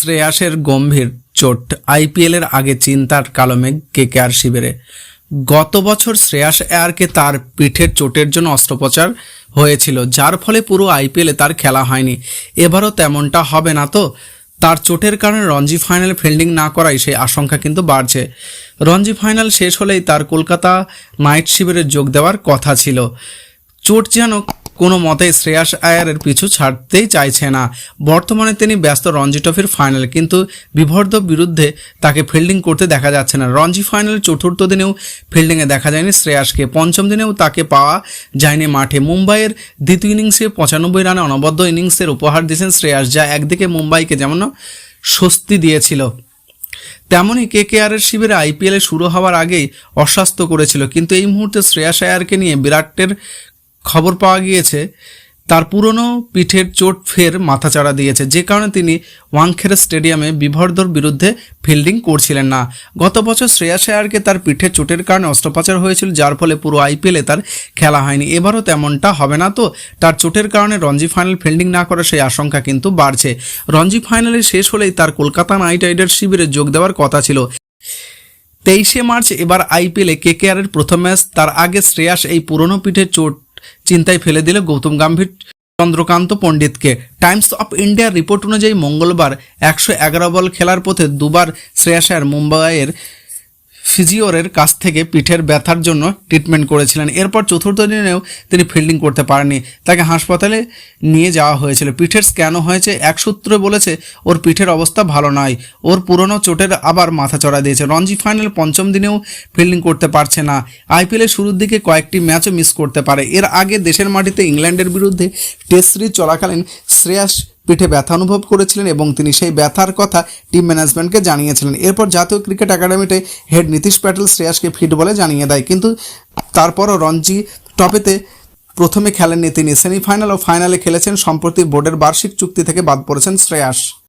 শ্রেয়াসের গম্ভীর চোট। আইপিএলের আগে চিন্তার কালমেঘ কেকেআর শিবিরে। গত বছর শ্রেয়াস আয়ারকে তার পিঠের চোটের জন্য অস্ত্রোপচার হয়েছিল, যার ফলে পুরো আইপিএলে তার খেলা হয়নি। এবারও তেমনটা হবে না তো? তার চোটের কারণে রঞ্জি ফাইনাল ফিল্ডিং না করাই সেই আশঙ্কা কিন্তু বাড়ছে। রঞ্জি ফাইনাল শেষ হলেই তার কলকাতা নাইট শিবিরে যোগ দেওয়ার কথা ছিল। চোট যেন কোনো মতেই শ্রেয়াস আয়ারের পিছু ছাড়তেই চাইছে না। বর্তমানে তিনি ব্যস্ত রঞ্জি ট্রফির ফাইনাল, কিন্তু বিভর্দ বিরুদ্ধে তাকে ফিল্ডিং করতে দেখা যাচ্ছে না। রঞ্জি ফাইনালের চতুর্থ দিনেও ফিল্ডিংয়ে দেখা যায়নি শ্রেয়াসকে। পঞ্চম দিনেও তাকে পাওয়া যায়নি মাঠে। মুম্বাইয়ের দ্বিতীয় ইনিংসে পঁচানব্বই রানে অনবদ্য ইনিংসের উপহার দিয়েছেন শ্রেয়াস, যা একদিকে মুম্বাইকে যেমন স্বস্তি দিয়েছিল তেমনই কে কে আর এর শিবিরে আইপিএল শুরু হওয়ার আগেই অস্বাস্থ্য করেছিল। কিন্তু এই মুহূর্তে শ্রেয়াস আয়ারকে নিয়ে বিরাটের খবর পাওয়া গিয়েছে, তার পুরনো পিঠের চোট ফের মাথাচাড়া দিয়েছে। যে কারণে তিনি ওয়াংখেড়ে স্টেডিয়ামে বিভর্ধর বিরুদ্ধে ফিল্ডিং করছিলেন না। গত বছর শ্রেয়া আয়ারকে তার পিঠের চোটের কারণে অস্ত্রোপচার হয়েছিল, যার ফলে পুরো আইপিএলে তার খেলা হয়নি। এবারও তেমনটা হবে না তো, তার চোটের কারণে রঞ্জি ফাইনাল ফিল্ডিং না করার সেই আশঙ্কা কিন্তু বাড়ছে। রঞ্জি ফাইনালে শেষ হলেই তার কলকাতা নাইট রাইডার্স শিবিরে যোগ দেওয়ার কথা ছিল। তেইশে মার্চ এবার আইপিএলে কেকেআরের প্রথম ম্যাচ, তার আগে শ্রেয়াস এই পুরনো পিঠের চোট চিন্তায় ফেলে দিল গৌতম গম্ভীর চন্দ্রকান্ত পণ্ডিতকে। টাইমস অফ ইন্ডিয়ার রিপোর্ট অনুযায়ী মঙ্গলবার একশো এগারো বল খেলার পথে দুবার শ্রেয়াসার মুম্বাইয়ের ফিজিওরের কাছ থেকে পিঠের ব্যথার জন্য ট্রিটমেন্ট করেছিলেন। এরপর চতুর্থ দিনেও তিনি ফিল্ডিং করতে পারেননি। তাকে হাসপাতালে নিয়ে যাওয়া হয়েছিল। পিঠের স্ক্যানও হয়েছে। এক সূত্রে বলেছে, ওর পিঠের অবস্থা ভালো নয়। ওর পুরনো চোটের আবার মাথা চড়া দিয়েছে। রঞ্জি ফাইনাল পঞ্চম দিনেও ফিল্ডিং করতে পারছে না। আইপিএলের শুরুর দিকে কয়েকটি ম্যাচও মিস করতে পারে। এর আগে দেশের মাটিতে ইংল্যান্ডের বিরুদ্ধে টেস্ট সিরিজ চলাকালীন শ্রেয়াস পিঠে ব্যথা অনুভব করেছিলেন এবং তিনি সেই ব্যথার কথা টিম ম্যানেজমেন্টকে জানিয়েছিলেন। এরপর জাতীয় ক্রিকেট একাডেমিতে হেড নীতিশ প্যাটেল শ্রেয়াসকে ফিট বলে জানিয়ে দেয়। কিন্তু তারপরও রঞ্জি টপেতে প্রথমে খেলেননি, তিনি সেমিফাইনাল ও ফাইনালে খেলেছেন, সম্প্রতি বোর্ডের বার্ষিক চুক্তি থেকে বাদ পড়েছেন শ্রেয়াস।